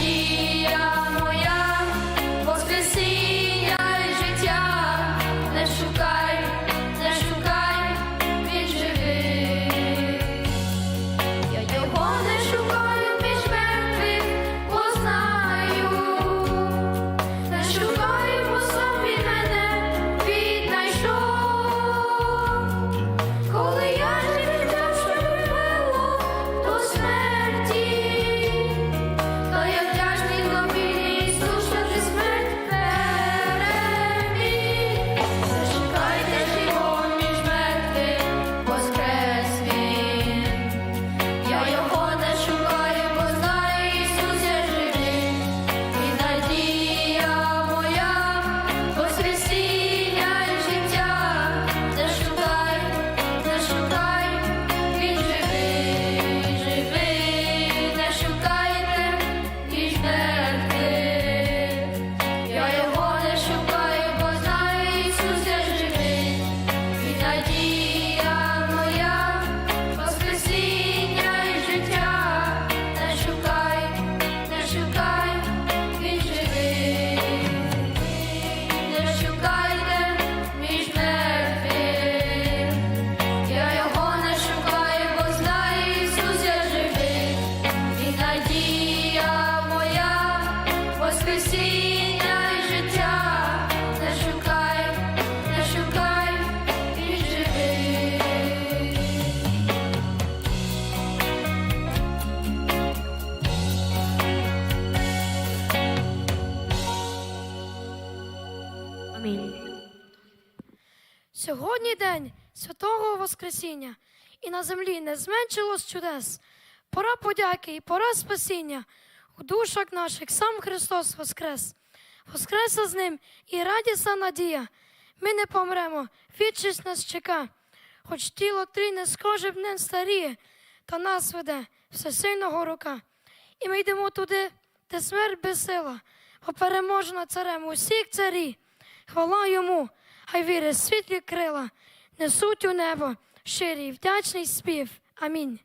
Yeah. Сьогодні день святого Воскресіння, і на землі не зменшилось чудес. Пора подяки і пора спасіння. У душах наших сам Христос воскрес. Воскресла з ним і радісна надія. Ми не помремо, вічність нас чека. Хоч тіло трійне з кожним днем старіє, та нас веде всесильного рука. І ми йдемо туди, де смерть безсила, бо переможена царем усіх царі. Хвала йому, хай віри світлі крила, несуть у небо щирий вдячний спів. Амінь.